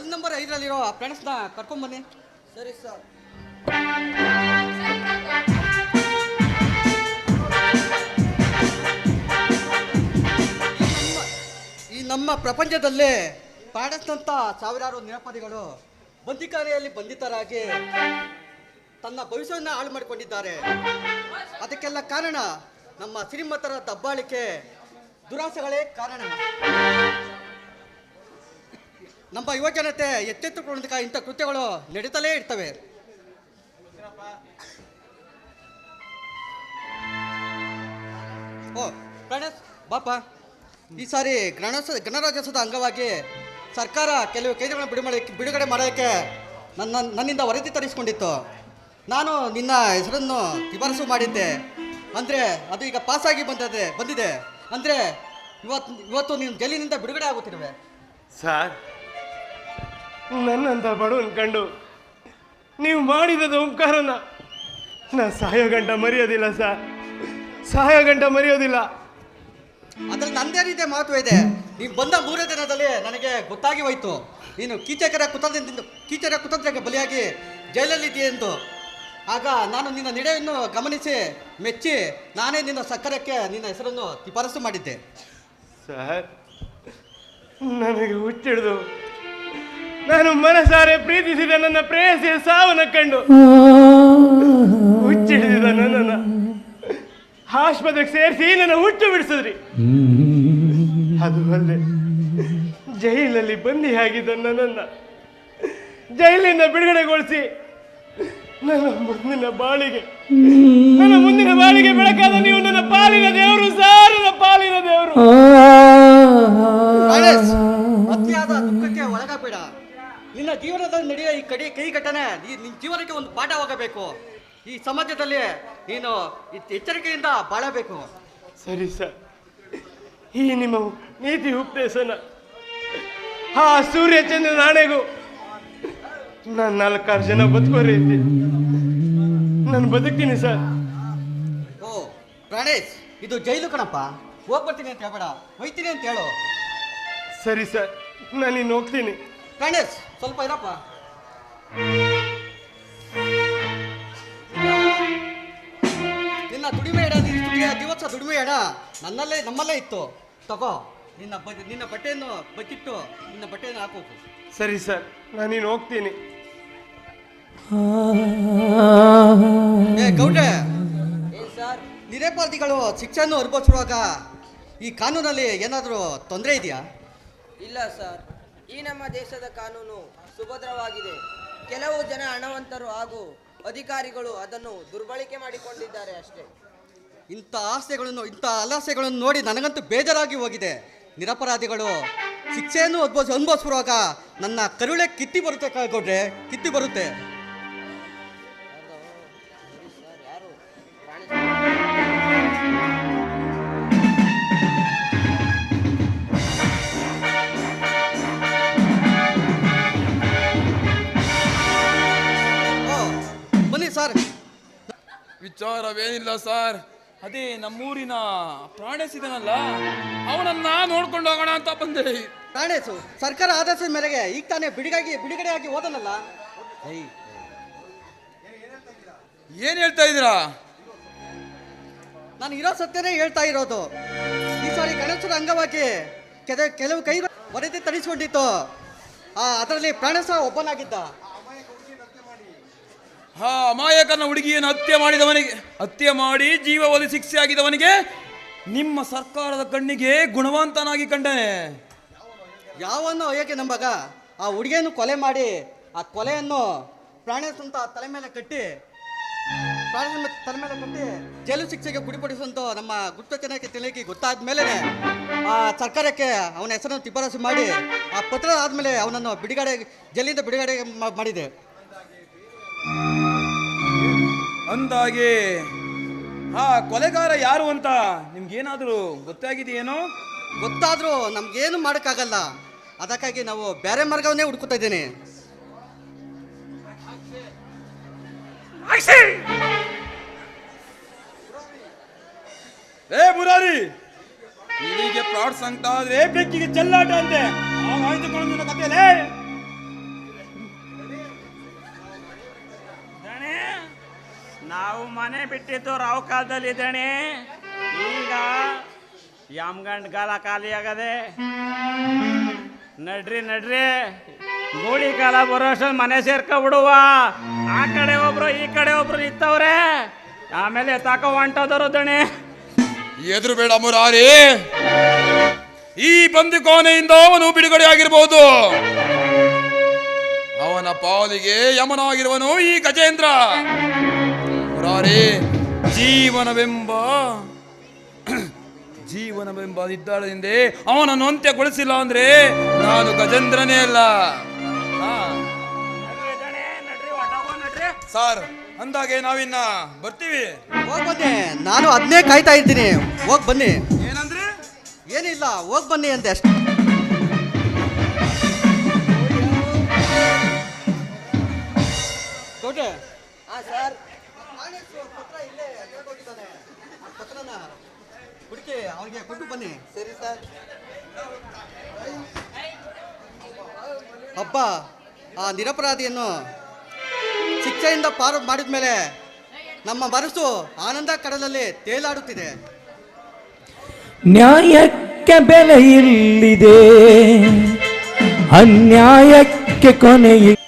Cell number ಐದರಲ್ಲಿರೋ ಫ್ರೆಂಡ್ಸ್ನ ಕರ್ಕೊಂಬನ್ನಿ ಸರಿ sir ಈ ನಮ್ಮ- ಈ ನಮ್ಮ ಪ್ರಪಂಚದಲ್ಲೇ ಪ್ಯಾಡಸ್ನಂತ ಸಾವಿರಾರು ನಿರಪರಾಧಿಗಳು ಬಂಧಿಕಾರಿಯಲ್ಲಿ ಬಂಧಿತರಾಗಿ ತನ್ನ ಭವಿಷ್ಯವನ್ನು ಹಾಳು ಮಾಡಿಕೊಂಡಿದ್ದಾರೆ. ಅದಕ್ಕೆಲ್ಲ ಕಾರಣ ನಮ್ಮ ಶ್ರೀಮಂತರ ದಬ್ಬಾಳಿಕೆ ದುರಾಸೆಗಳೇ ಕಾರಣ. ನಮ್ಮ ಯುವಜನತೆ ಎಚ್ಚೆತ್ತುಕೊಂಡ ಇಂಥ ಕೃತ್ಯಗಳು ನಡೀತಲೇ ಇರ್ತವೆ. ಓ ಗಣೇಶ್ ಬಾಪ. ಈ ಸಾರಿ ಗಣೇಶ ಗಣರಾಜ್ಯೋತ್ಸವದ ಅಂಗವಾಗಿ ಸರ್ಕಾರ ಕೆಲವು ಕೈದಿಗಳನ್ನು ಬಿಡುಗಡೆ ಬಿಡುಗಡೆ ಮಾಡೋಕ್ಕೆ ನನ್ನ, ನನ್ನಿಂದ ವರದಿ ತರಿಸ್ಕೊಂಡಿತ್ತು. ನಾನು ನಿನ್ನ ಹೆಸರನ್ನು ಶಿಫಾರಸು ಮಾಡಿದ್ದೆ. ಅಂದರೆ ಅದು ಈಗ ಪಾಸಾಗಿ ಬಂದದೆ, ಬಂದಿದೆ. ಅಂದರೆ ಇವತ್ತು ಇವತ್ತು ನೀನು ಜೈಲಿನಿಂದ ಬಿಡುಗಡೆ ಆಗುತ್ತಿರುವೆ. ಸರ್ ನನ್ನಂತ ಬಡವನ್ ಕಂಡು ನೀವು ಮಾಡಿದ ಓಂಕಾರನ ನಾ ಸಾಯೋ ಗಂಟ ಮರೆಯೋದಿಲ್ಲ ಸರ್ ಸಾಯೋ ಗಂಟ ಮರೆಯೋದಿಲ್ಲ. ಅದ್ರಲ್ಲಿ ರೀತಿಯ ಮಹತ್ವ ಇದೆ. ನೀವು ಬಂದ ಮೂರೇ ದಿನದಲ್ಲಿ ನನಗೆ ಗೊತ್ತಾಗಿ ಹೋಯ್ತು. ನೀನು ಕೀಚಕರ ಕುತಂತ್ರದಿಂದ ಕೀಚಕರ ಕುತಂತ್ರಕ್ಕೆ ಬಲಿಯಾಗಿ ಜೈಲಲ್ಲಿದ್ದೀಯ ಎಂದು. ಆಗ ನಾನು ನಿನ್ನ ನಿಡೆಯನ್ನು ಗಮನಿಸಿ ಮೆಚ್ಚಿ ನಾನೇ ನಿನ್ನ ಸಕ್ಕರಕ್ಕೆ ನಿನ್ನ ಹೆಸರನ್ನು ಶಿಫಾರಸು ಮಾಡಿದ್ದೆ. ಸರ್ ನನಗೆ ಹುಚ್ಚಿಡ್ದು. ನಾನು ಮನಸಾರೆ ಪ್ರೀತಿಸಿದ ನನ್ನ ಪ್ರೇಯಸಿಯ ಸಾವನ ಕಂಡು ಹುಚ್ಚಿಡಿದ ನನ್ನ ಆಸ್ಪತ್ರೆಗೆ ಸೇರಿಸಿ ನನ್ನ ಹುಚ್ಚು ಬಿಡಿಸಿದ್ರಿ. ಅದು ಅಲ್ಲದೆ ಜೈಲಲ್ಲಿ ಬಂದಿಯಾಗಿದ್ದ ನನ್ನನ್ನು ಜೈಲಿಂದ ಬಿಡುಗಡೆಗೊಳಿಸಿ ನನ್ನ ಮುಂದಿನ ಬಾಳಿಗೆ. ನನ್ನ ಮುಂದಿನ ಬಾಳಿಗೆ ಬೆಳಕಾದ ನೀವು ನನ್ನ ಪಾಲಿನ ದೇವರು ಸಾರ್ ನನ್ನ ಪಾಲಿನ ದೇವರು. ಗಣೇಶ್, ಅತಿಯಾದ ದುಃಖಕ್ಕೆ ಒಳಗಾಗಬೇಡ. ನಿನ್ನ ಜೀವನದಲ್ಲಿ ನಡೆಯುವ ಈ ಕಡಿ ಕೈ ಘಟನೆ ಈ ನಿನ್ನ ಜೀವನಕ್ಕೆ ಒಂದು ಪಾಠವಾಗಬೇಕು ಈ ಸಮಾಜದಲ್ಲಿ ನೀನು ಎಚ್- ಎಚ್ಚರಿಕೆಯಿಂದ ಬಾಳಬೇಕು. ಸರಿ ಸರ್. ಈ ನಿಮ್ಮ ನೀತಿ ಉಪದೇಶನ ಆ ಸೂರ್ಯಚಂದ್ರ ನಾಣೆಗೂ ನಾನು ನಾಲ್ಕಾರು ಜನ ಬದುಕೋರಿ ನಾನು ಬದುಕ್ತೀನಿ ಸರ್. ಓ ಪ್ರಾಣೇಶ್ ಇದು ಜೈಲು ಕಣಪ್ಪ. ಹೋಗ್ಬರ್ತೀನಿ ಅಂತ ಹೇಳ್ಬೇಡ. ಹೋಯ್ತೀನಿ ಅಂತ ಹೇಳು. ಸರಿ ಸರ್ ನಾನು ಇನ್ನು ಹೋಗ್ತೀನಿ. ಪ್ರಾಣೇಶ್ ಸ್ವಲ್ಪ ಇರಪ್ಪ. ನಿನ್ನ ದುಡಿಮೆ ಇಡ ದಿವಸ ದುಡಿಮೆ ಇಡ ನನ್ನಲ್ಲೇ ನಮ್ಮಲ್ಲೇ ಇತ್ತು. ತಗೋ ನಿನ್ನ ಬ ನಿನ್ನ ಬಟ್ಟೆಯನ್ನು ಬಚ್ಚಿಟ್ಟು ನಿನ್ನ ಬಟ್ಟೆಯನ್ನು ಹಾಕೋಕು. ಸರಿ ಸರ್ ನಾನು ನೀನು ಹೋಗ್ತೀನಿ. ಏ ಗೌಡ್ರೆ! ನಿರಪರಾಧಿಗಳು ಶಿಕ್ಷೆಯನ್ನು ಅನುಭವಿಸುವಾಗ ಈ ಕಾನೂನಲ್ಲಿ ಏನಾದರೂ ತೊಂದರೆ ಇದೆಯಾ? ಇಲ್ಲ ಸರ್. ಈ ನಮ್ಮ ದೇಶದ ಕಾನೂನು ಸುಭದ್ರವಾಗಿದೆ. ಕೆಲವು ಜನ ಹಣವಂತರು ಹಾಗೂ ಅಧಿಕಾರಿಗಳು ಅದನ್ನು ದುರ್ಬಳಕೆ ಮಾಡಿಕೊಂಡಿದ್ದಾರೆ ಅಷ್ಟೇ. ಇಂಥ ಆಸೆಗಳನ್ನು ಇಂಥ ಅಲಾಸೆಗಳನ್ನು ನೋಡಿ ನನಗಂತೂ ಬೇಜಾರಾಗಿ ಹೋಗಿದೆ. ನಿರಪರಾಧಿಗಳು ಶಿಕ್ಷೆಯನ್ನು ಅನುಭವಿಸ್ ಅನುಭವಿಸುವಾಗ ನನ್ನ ಕರುಳೆ ಕಿತ್ತಿ ಬರುತ್ತೆ ಕ- ಗೌಡ್ರೆ ಕಿತ್ತಿ ಬರುತ್ತೆ. ಬನ್ನಿ ಸರ್. ವಿಚಾರವೇನಿಲ್ಲ ಸರ್. ಅದೇ ನಮ್ಮೂರಿನ ಪ್ರಾಣಿಸಿದನಲ್ಲ ಅವನನ್ನ ನೋಡ್ಕೊಂಡು ಹೋಗೋಣ ಅಂತ ಬಂದೆ. ಪ್ರಾಣೇಶು ಸರ್ಕಾರ ಆದೇಶದ ಮೇರೆಗೆ ಈಗ ತಾನೇ ಬಿಡಿಗಾಗಿ ಬಿಡುಗಡೆಯಾಗಿ ಹೋದನಲ್ಲ? ಏಯ್, ಏನ್ ಹೇಳ್ತಾ ಇದ್ದೀರಾ? ನಾನು ಇರೋ ಸತ್ಯನೇ ಹೇಳ್ತಾ ಇರೋದು. ಈ ಸಾರಿ ಗಣೇಶರ ಅಂಗವಾಗಿ ಕೆದ ಕೆಲವು ಕೈ ವರದಿ ತರಿಸಿಕೊಂಡಿತ್ತು ಆ ಅದರಲ್ಲಿ ಪ್ರಾಣೇಶ ಒಬ್ಬನಾಗಿದ್ದ. ಹಾ ಅಮಾಯಕನ ಹುಡುಗಿಯನ್ನು ಹತ್ಯೆ ಮಾಡಿದವನಿಗೆ, ಹತ್ಯೆ ಮಾಡಿ ಜೀವಾವಧಿ ಶಿಕ್ಷೆ ಆಗಿದವನಿಗೆ ನಿಮ್ಮ ಸರ್ಕಾರದ ಕಣ್ಣಿಗೆ ಗುಣವಂತನಾಗಿ ಕಂಡನೆ ಯಾವನ್ನು ಅಯ್ಯಕ್ಕೆ ನಂಬಾಗ? ಆ ಹುಡುಗಿಯನ್ನು ಕೊಲೆ ಮಾಡಿ, ಆ ಕೊಲೆಯನ್ನು ಪ್ರಾಣಿ ಅಂತ ತಲೆ ಮೇಲೆ ಕಟ್ಟಿ ಪ್ರಾಣೇಶ್ ತಲೆ ಮೇಲೆ ಕಟ್ಟಿ ಜೈಲು ಶಿಕ್ಷೆಗೆ ಗುಡಿಪಡಿಸುವಂತ ನಮ್ಮ ಗುಪ್ತಚರಕ್ಕೆ ತಿಳಿಕೆ ಗೊತ್ತಾದ ಮೇಲೆ ಆ ಸರ್ಕಾರಕ್ಕೆ ಅವನ ಹೆಸರನ್ನು ಶಿಫಾರಸು ಮಾಡಿ ಆ ಪತ್ರ ಆದಮೇಲೆ ಅವನನ್ನು ಬಿಡುಗಡೆ, ಜೈಲಿಂದ ಬಿಡುಗಡೆ ಮಾಡಿದೆ. ಅಂದಾಗೆ ಆ ಕೊಲೆಗಾರ ಯಾರು ಅಂತ ನಿಮ್ಗೇನಾದರೂ ಗೊತ್ತಾಗಿದೆಯೇನೋ? ಗೊತ್ತಾದರೂ ನಮ್ಗೇನು ಮಾಡೋಕ್ಕಾಗಲ್ಲ. ಅದಕ್ಕಾಗಿ ನಾವು ಬೇರೆ ಮಾರ್ಗವನ್ನೇ ಹುಡ್ಕೋತಾ ಇದ್ದೇನೆ. ಏ ಮುರಾರಿ! ಇಲ್ಲಿಗೆ ಆದ್ರೆ ಬೆಕ್ಕಿಗೆ ಚೆಲ್ಲಾಟ ಅಂತೆ. ಆಯ್ದುಕೊಂಡು ನಿನ್ನ ಕಥೆಯಲ್ಲೇ. ನಾವು ಮನೆ ಬಿಟ್ಟಿದ್ದು ರಾವ್ ಕಾಲದಲ್ಲಿ ಇದ್ದೇನೆ ಈಗ ಯಮ್ಗಂಡ್ ಕಾಲ ಖಾಲಿ ಆಗದೆ ನಡ್ರಿ ನಡ್ರಿ. ಗೂಳಿ ಕಾಲ ಬರೋಷ್ಟು ಮನೆ ಮನೆ ಸೇರ್ಕೊಬಿಡುವ ಆ ಕಡೆ ಒಬ್ರು, ಈ ಕಡೆ ಒಬ್ರು ನಿಂತವ್ರೆ. ಆಮೇಲೆ ತಾಕ ಹೊಂಟೋದರು ದಣಿ. ಎದುರು ಬೇಡ ಮುರಾರಿ. ಈ ಬಂದಿಕೋನೆಯಿಂದ ಅವನು ಬಿಡುಗಡೆ ಆಗಿರ್ಬೋದು. ಅವನ ಪಾಲಿಗೆ ಯಮನಾಗಿರುವನು ಈ ಗಜೇಂದ್ರ. ಮುರಾರಿ ಜೀವನವೆಂಬ ಜೀವನವೆಂಬ ನಿರ್ಧಾರದಿಂದೆ ಅವನನ್ನು ಅಂತ್ಯಗೊಳಿಸಿಲ್ಲ ಅಂದ್ರೆ ನಾನು ಗಜೇಂದ್ರನೇ ಅಲ್ಲ. ಸಾರ್ ನಡ್ರಿ ನಡ್ರಿ ಹೊರ್ಟೋಗೋ ನಡ್ರಿ ಸರ್ ಅಂದಾಗೆ ನಾವಿನ್ನ ಬರ್ತೀವಿ. ಹೋಗ್ ಬನ್ನಿ. ನಾನು ಅದನ್ನೇ ಕಾಯ್ತಾ ಇದ್ದೀನಿ ಹೋಗ್ ಬನ್ನಿ. ಏನಂದ್ರೆ? ಏನಿಲ್ಲ ಹೋಗ್ ಬನ್ನಿ ಅಂತೆ ಅಷ್ಟೇ. ಕೋಟೆ ಹಾ ಸರ್ ಹುಡುಕಿ ಅವನಿಗೆ ಕೊಟ್ಟು ಬನ್ನಿ. ಸರಿ ಸರ್. ಅಬ್ಬ ಆ ನಿರಪರಾಧಿಯನ್ನು ಶಿಕ್ಷೆಯಿಂದ ಪಾರು ಮಾಡಿದ ಮೇಲೆ ನಮ್ಮ ಮನಸ್ಸು ಆನಂದ ಕಡಲಲ್ಲಿ ತೇಲಾಡುತ್ತಿದೆ. ನ್ಯಾಯಕ್ಕೆ ಬೆಲೆ ಇಲ್ಲಿದೆ. ಅನ್ಯಾಯಕ್ಕೆ ಕೊನೆಯಿಲ್ಲ